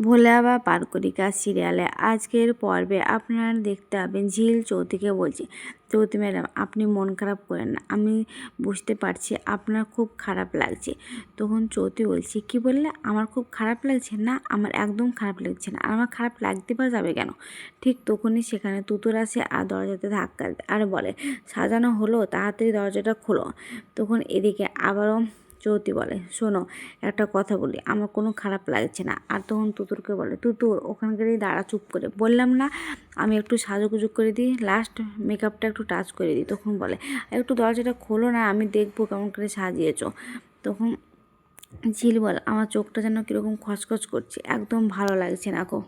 ভোলা বা পারকরিকা সিরিয়ালে আজকের পর্বে আপনারা দেখতে পাবেন ঝিল চৌতিকে বলছে। চৌতি ম্যাডাম, আপনি মন খারাপ করেন না। আমি বুঝতে পারছি আপনার খুব খারাপ লাগছে। তখন চৌতি বলছে, কি বললে? আমার খুব খারাপ লাগছে না? আমার একদম খারাপ লাগছে না। আর আমার খারাপ লাগতে বা যাবে কেন? ঠিক তখনই সেখানে তুতুর আসে আর দরজাতে ধাক্কা আর বলে, সাজানো হলো, তাড়াতাড়ি দরজাটা খোলো। তখন এদিকে আবারও চৌতি বলে। শোনো, একটা কথা বলি, আমার কোনো খারাপ লাগছে না। আর তখন তুতুরকে বলে, তুতুর, ওখানকারই দাঁড়া, চুপ করে। বললাম, না, আমি একটু সাজুগুজু করে দিই লাস্ট মেকআপটা একটু টাচ করে দিই। তখন বলে একটু দরজাটা খোলো না, আমি দেখব কেমন করে সাজিয়েছো। তখন ঝিল বল, আমার চোখটা যেন কীরকম খচখচ করছে, একদম ভালো লাগছে না গো।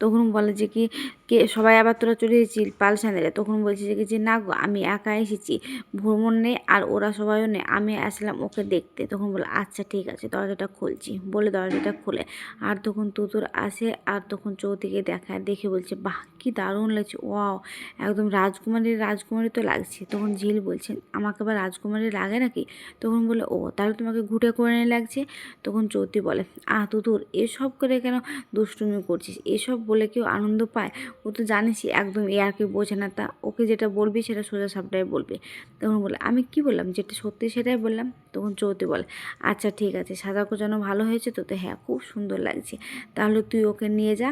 তখন বলে যে কি, কে, সবাই আবার তোরা চলে এসেছি পালসান দিলে তখন বলছে যে কি, যে না গো, আমি একা এসেছি, ভ্রমণ নেই আর ওরা সবাইও নেই, আমি আসলাম ওকে দেখতে। তখন বলে আচ্ছা ঠিক আছে, দরজাটা খুলছি। বলে দরজাটা খুলে, আর তখন তুতুর আসে, আর তখন চৌতিকে দেখায়, দেখে বলছে, বাহ, কি দারুণ লাগছে, ওয়াও, একদম রাজকুমারীর রাজকুমারী তো লাগছে। তখন ঝিল বলছে, আমাকে আবার রাজকুমারী লাগে নাকি? তখন বলে, ও, তাহলে তোমাকে ঘুটে করে নিয়ে লাগছে? তখন চৌতি বলে, আহ, তুতুর, এসব করে কেন দুষ্টুমি করছিস? এসব বলে কেউ আনন্দ পায়? ও তো জানিসই একদম এ আর কেউ বোঝে না। তা ওকে যেটা বলবি সেটা সোজা সাপটাই বলবে। তখন বলে, আমি কি বললাম? যেটা সত্যি সেটাই বললাম? তখন চৌতি বলে আচ্ছা ঠিক আছে, সাদা যেন ভালো হয়েছে তো? তো হ্যাঁ খুব সুন্দর লাগছে। তাহলে তুই ওকে নিয়ে যা,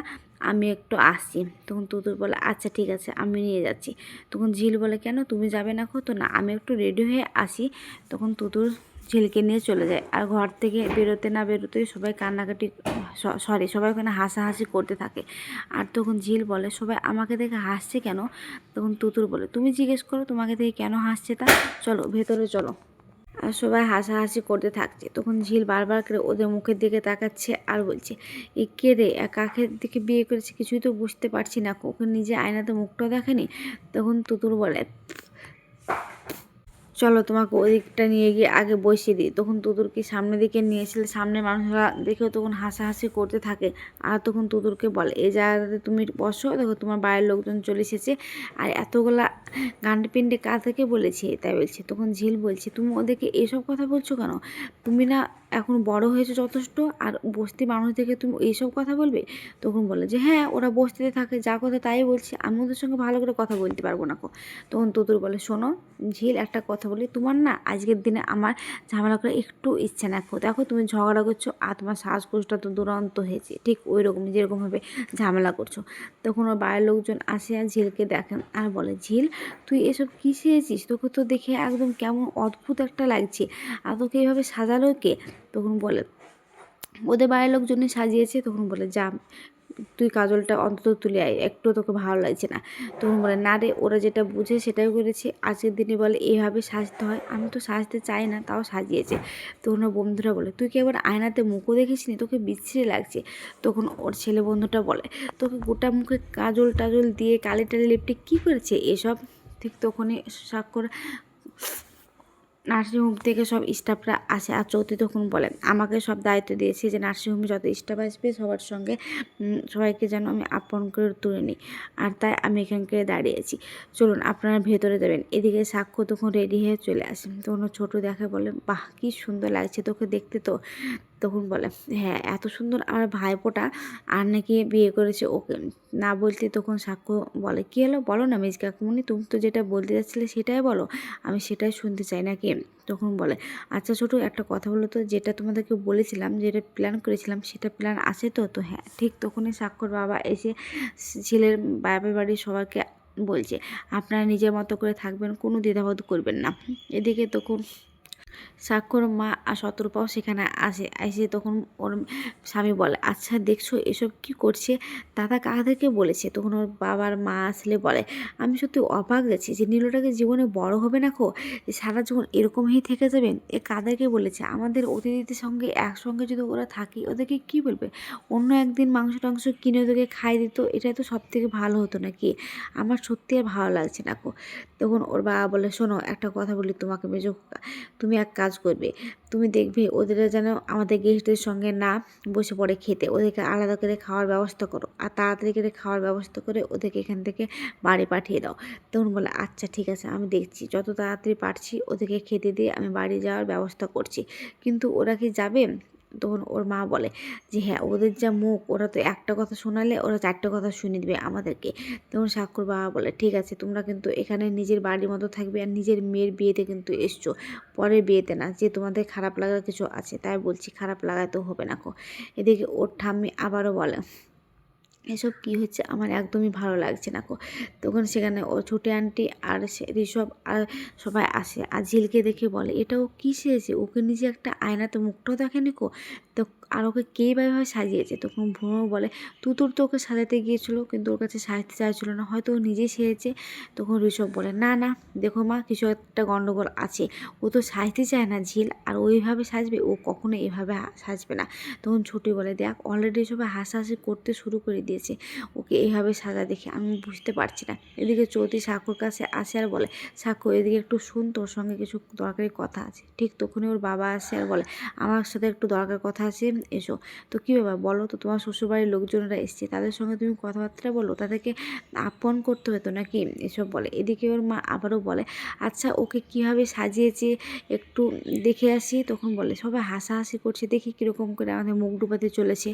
আমি একটু আসছি। তখন তুতুর বলে আচ্ছা ঠিক আছে, আমি নিয়ে যাচ্ছি। তখন ঝিল বলে, কেন? তুমি যাবে না তো না, আমি একটু রেডি হয়ে আসি। তখন তুতুর ঝিলকে নিয়ে চলে যায়। আর ঘর থেকে বেরোতে না বেরোতে সবাই কান্নাকাটি সরি সবাই ওখানে হাসাহাসি করতে থাকে। আর তখন ঝিল বলে, সবাই আমাকে দেখে হাসছে কেন? তখন তুতুর বলে, তুমি জিজ্ঞেস করো তোমাকে দেখে কেন হাসছে তা? চলো, ভেতরে চলো। আর সবাই হাসাহাসি করতে থাকছে। তখন ঝিল বারবার করে ওদের মুখের দিকে তাকাচ্ছে আর বলছে, এ কে রে কাকের দিকে বিয়ে করেছে? কিছুই তো বুঝতে পারছি না। ওকে নিজে আয়নাতে মুখটাও দেখেনি? তখন তুতুর বলে চলো তোমাকে ওই দিকটা নিয়ে গিয়ে আগে বসিয়ে দিই। তখন তুতুরকে সামনের দিকে নিয়ে সামনে মানুষরা দেখেও তখন হাসাহাসি করতে থাকে। আর তখন তুতুরকে বলে, এই জায়গাটাতে তুমি বসো। দেখো তোমার বাড়ির লোকজন চলে এসেছে। আর এতগুলা গান্ডে পিন্ডে কা থেকে বলেছে? তাই বলছে। তখন ঝিল বলছে, তুমি ওদেরকে এসব কথা বলছো কেন? তুমি না এখন বড় হয়েছে যথেষ্ট, আর বস্তি মানুষ দেখে তুমি এইসব কথা বলবে? তখন বলে যে হ্যাঁ ওরা বস্তিতে থাকে, যা কথা তাই বলছি, আমি ওদের সঙ্গে ভালো করে কথা বলতে পারব না কো। তখন তুতুর বলে, শোনো, ঝিল একটা কথা বলি, তোমার না আজকের দিনে আমার ঝামেলা করে একটু ইচ্ছে না খো দেখো তুমি ঝগড়া করছ, আর তোমার শ্বাসকোষটা তো দুরন্ত হয়েছে, ঠিক ওই রকম যেরকমভাবে ঝামেলা করছ। তখন ওর বাইরের লোকজন আসে আর ঝিলকে দেখেন আর বলে, ঝিল, তুই এসব কী শিখেছিস তোকে তো দেখে একদম কেমন অদ্ভুত একটা লাগছে। আর তোকে এইভাবে সাজালো কে? তখন বলে, ওদের বাড়ির লোকজনই সাজিয়েছে, তখন বলে, যা, তুই কাজলটা অন্তত তুলে আয় একটু তোকে ভালো লাগছে না। তখন বলে, না রে, ওরা যেটা বুঝে সেটাই করেছে, আজকের দিনে বলে এইভাবে সাজতে হয়, আমি তো সাজতে চাই না, তাও সাজিয়েছে। তখন ওর বন্ধুরা বলে, তুই কি এবার আয়নাতে মুখও দেখিসনি? তোকে বিচ্ছিরি লাগছে। তখন ওর ছেলে বন্ধুটা বলে, তোকে গোটা মুখে কাজল টাজল দিয়ে কালি টালি লিপটিক কী করেছে? এসব ঠিক তখনই স্বাক্ষর নার্সিংহোম থেকে সব স্টাফরা আসে আর চৌতি তখন বলেন, আমাকে সব দায়িত্ব দিয়েছে যে নার্সিংহোমে যত স্টাফ আসবে সবার সঙ্গে সবাইকে যেন আমি আপন করে তুলে নিই। আর তাই আমি এখানকে দাঁড়িয়েছি। চলুন, আপনারা ভেতরে যাবেন। এদিকে সাক্ষ্য তখন রেডি হয়ে চলে আসেন তখন ছোট দেখে বলেন, বাহ, কী সুন্দর লাগছে তোকে দেখতে তো। তখন বলে হ্যাঁ এত সুন্দর আমার ভাইপোটা আর নাকি বিয়ে করেছে ওকে। না বলতে তখন সাক্ষ্য বলে, কী হলো? বলো না মিস কাকুমনি তুমি তো যেটা বলতে যাচ্ছিলে সেটাই বলো, আমি সেটাই শুনতে চাই নাকি? তখন বলে আচ্ছা ছোটো, একটা কথা বলো তো, যেটা তোমাদেরকে বলেছিলাম, যেটা প্ল্যান করেছিলাম, সেটা প্ল্যান আছে তো? তো হ্যাঁ ঠিক তখনই সাক্ষর বাবা এসে ছেলের বাবার বাড়ির সবাইকে বলছে, আপনারা নিজের মতো করে থাকবেন, কোনো দ্বিধাবোধ করবেন না। এদিকে তখন সাক্ষর মা আর শতরূপাও সেখানে আসে, এসে তখন ওর স্বামী বলে আচ্ছা দেখছ এসব কি করছে? দাদা কাদেরকে বলেছে, তখন ওর বাবার মা আসলে বলে, আমি সত্যি অবাক গেছি যে নীলটাকে জীবনে বড় হবে না খো সারা জীবন এরকমই থেকে যাবেন এ কাদেরকে বলেছে, আমাদের অতিথিদের সঙ্গে একসঙ্গে যদি ওরা থাকে, ওদেরকে কি বলবে? অন্য একদিন মাংস টাংস কিনে ওদেরকে খাই দিত, এটাই তো সব থেকে ভালো হতো নাকি? আমার সত্যি আর ভালো লাগছে না কো। তখন ওর বাবা বলে, শোনো, একটা কথা বলি তোমাকে মেজো তুমি এক কাজ করবে। তুমি দেখবে ওদের যেন আমাদের গেস্টদের সঙ্গে না বসে পড়ে খেতে। ওদেরকে আলাদা করে খাওয়ার ব্যবস্থা করো আর তাড়াতাড়ি করে খাওয়ার ব্যবস্থা করে ওদেরকে এখান থেকে বাড়ি পাঠিয়ে দাও। তখন বলে আচ্ছা ঠিক আছে, আমি দেখছি। যত তাড়াতাড়ি পারছি ওদেরকে খেতে দিয়ে আমি বাড়ি যাওয়ার ব্যবস্থা করছি। কিন্তু ওরা কি যাবে? তখন ওর মা বলে যে হ্যাঁ ওদের যা মুখ, ওরা তো একটা কথা শোনালে ওরা চারটে কথা শুনে দিবে আমাদেরকে। তখন সাক্ষর বাবা বলে, ঠিক আছে, তোমরা কিন্তু এখানে নিজের বাড়ির মতো থাকবে আর নিজের মেয়ের বিয়েতে কিন্তু এসছো। পরের বিয়েতে না, যে তোমাদের খারাপ লাগার কিছু আছে, তাই বলছি, খারাপ লাগাতে হবে না কো। এদিকে ওর ঠাম্মি আবারও বলে এসব কি হচ্ছে আমার একদমই ভালো লাগছে না তখন সেখানে ও ছোটো আন্টি আর ঋষভ আর সবাই আসে। আর ঝিলকে দেখে বলে, এটাও কী সেরেছে ওকে নিজে একটা আয়নাতে মুখটাও দেখেনি কো তো আর ওকে কে ভাবে সাজিয়েছে? তখন ভ্রমণ বলে, তুতুর তো ওকে সাজাতে গিয়েছিল, কিন্তু ওর কাছে সাজতে চাইছিলো না। হয়তো ও নিজেই সেরেছে তখন ঋষভ বলে, না না, দেখো মা, কিছু একটা গণ্ডগোল আছে। ও তো সাজতে চায় না ঝিল, আর ওইভাবে সাজবে, ও কখনো এভাবে সাজবে না। তখন ছুটি বলে, দেখ অলরেডি সবাই হাসাহাসি করতে শুরু করে দিয়েছে। ওকে এইভাবে সাজা দেখে আমি বুঝতে পারছি না। এদিকে চৌধুরী সাক্ষর কাছে আসে আর বলে সাক্ষর এদিকে একটু শুন, তোর সঙ্গে কিছু দরকারি কথা আছে। ঠিক তখনই ওর বাবা আসে আর বলে, আমার সাথে একটু দরকার কথা আছে, এসো। তো কী ব্যাপার? বলো তো, তোমার শ্বশুরবাড়ির লোকজনেরা এসছে। তাদের সঙ্গে তুমি কথাবার্তা বলো। তাদেরকে আপন করতে হতো নাকি? এসব বলে। এদিকে ওর মা আবারও বলে আচ্ছা ওকে কীভাবে সাজিয়েছে একটু দেখে আসি? তখন বলে, সবাই হাসাহাসি করছে। দেখি কীরকম করে আমাদের মুখ ডুবাতে চলেছে।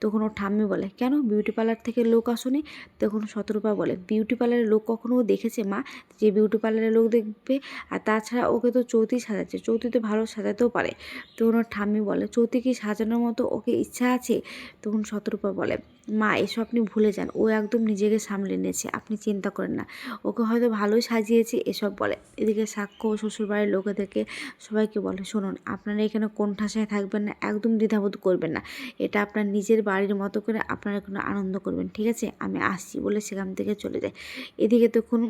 তখন ওর ঠাম্মি বলে, কেন? বিউটি পার্লার থেকে লোক আসুনি, তখন শতরূপা বলে বিউটি পার্লারের লোক কখনো ও দেখেছে, মা? যে বিউটি পার্লারের লোক দেখবে? আর তাছাড়া ওকে তো চৌতি সাজাচ্ছে, চৌতি তো ভালো সাজাতেও পারে। তখন ওর ঠাম্মি বলে, চৌতি কি সাজানোর মতো ওকে ইচ্ছা আছে? তখন শতরূপা বলে, মা, এসব আপনি ভুলে যান, ও একদম নিজেকে সামলে নিয়েছে, আপনি চিন্তা করেন না। ওকে হয়তো ভালোই সাজিয়েছে, এসব বলে। এদিকে সাক্ষ্য ও শ্বশুরবাড়ির লোকেদেরকে সবাইকে বলে, শুনুন, আপনারা এখানে কোন ঠাসায় থাকবেন না, একদম দ্বিধাবোধ করবেন না। এটা আপনার নিজের বাড়ির মতো করে আপনারা কোনো আনন্দ করবেন, ঠিক আছে? আমি আসছি বলে সেখান থেকে চলে যায় এদিকে তখন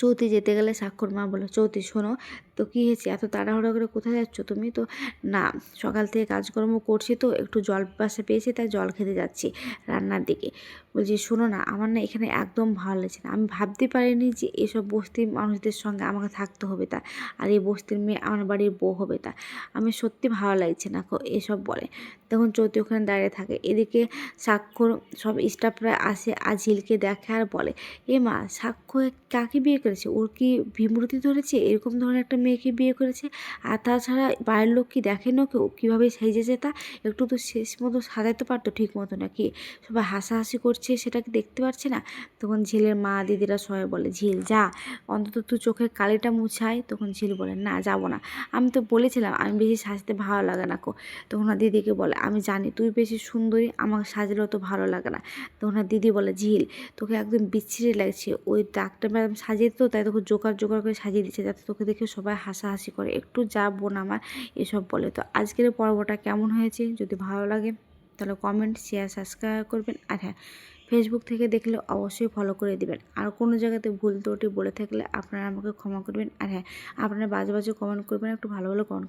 চৌতি যেতে গেলে স্বাক্ষর মা বলে, চৌতি শোনো তো কী হয়েছে? এত তাড়াহুড়ো করে কোথায় যাচ্ছ তুমি? তো না, সকাল থেকে কাজকর্ম করছি তো, একটু জল পাশে পেয়েছি, তাই জল খেতে যাচ্ছি রান্নার দিকে। বলছি, শোনো না, আমার না এখানে একদম ভালো লাগছে না। আমি ভাবতে পারিনি যে এসব বস্তির মানুষদের সঙ্গে আমাকে থাকতে হবে তা, আর এই বস্তির মেয়ে আমার বাড়ির বউ হবে তা। আমি সত্যি ভালো লাগছে না এসব বলে। তখন চৌতি ওখানে দাঁড়িয়ে থাকে। এদিকে স্বাক্ষর সব স্টাফরা আসে আর ঝিলকে দেখে আর বলে, এ মা, সাক্ষ্য কাকে বিয়ে করেছে? ওর কি বিমূর্তি ধরেছে? এরকম ধরনের একটা মেয়েকে বিয়ে করেছে। আর তাছাড়া বাড়ির লোক কি দেখেন ও কীভাবে সেজেছে তা? একটু তো শেষ মতো সাজাতে পারতো ঠিক মতো না নাকি? সবাই হাসাহাসি করছে, সেটা কি দেখতে পাচ্ছে না? তখন ঝিলের মা দিদিরা সবাই বলে, ঝিল, যা। অন্তত তুই চোখের কালিটা মুছাই। তখন ঝিল বলে, না, যাব না। আমি তো বলেছিলাম, আমি বেশি সাজতে ভালো লাগে না কো। তখন দিদিকে বলে, আমি জানি তুই বেশি সুন্দরী, আমাকে সাজলেও তো ভালো লাগে না। তখন দিদি বলে, ঝিল, তোকে একদম বিচ্ছিরি লাগছে। ওই ডাক্তার ম্যাডাম সাজিয়ে তো তাই তোকে জোগাড় জোগাড় করে সাজিয়ে দিচ্ছে, যাতে তোকে দেখে সবাই হাসাহাসি করে, একটু যা বোন আমার, এসব বলে। তো আজকের পর্বটা কেমন হয়েছে যদি ভালো লাগে তাহলে কমেন্ট শেয়ার সাবস্ক্রাইব করবেন। আর হ্যাঁ ফেসবুক থেকে দেখলে অবশ্যই ফলো করে দিবেন। আর কোনো জায়গাতে ভুল ত্রুটি বলে থাকলে আপনারা আমাকে ক্ষমা করবেন। আর হ্যাঁ আপনারা বাজে বাজে কমেন্ট করবেন, একটু ভালো ভালো কমেন্ট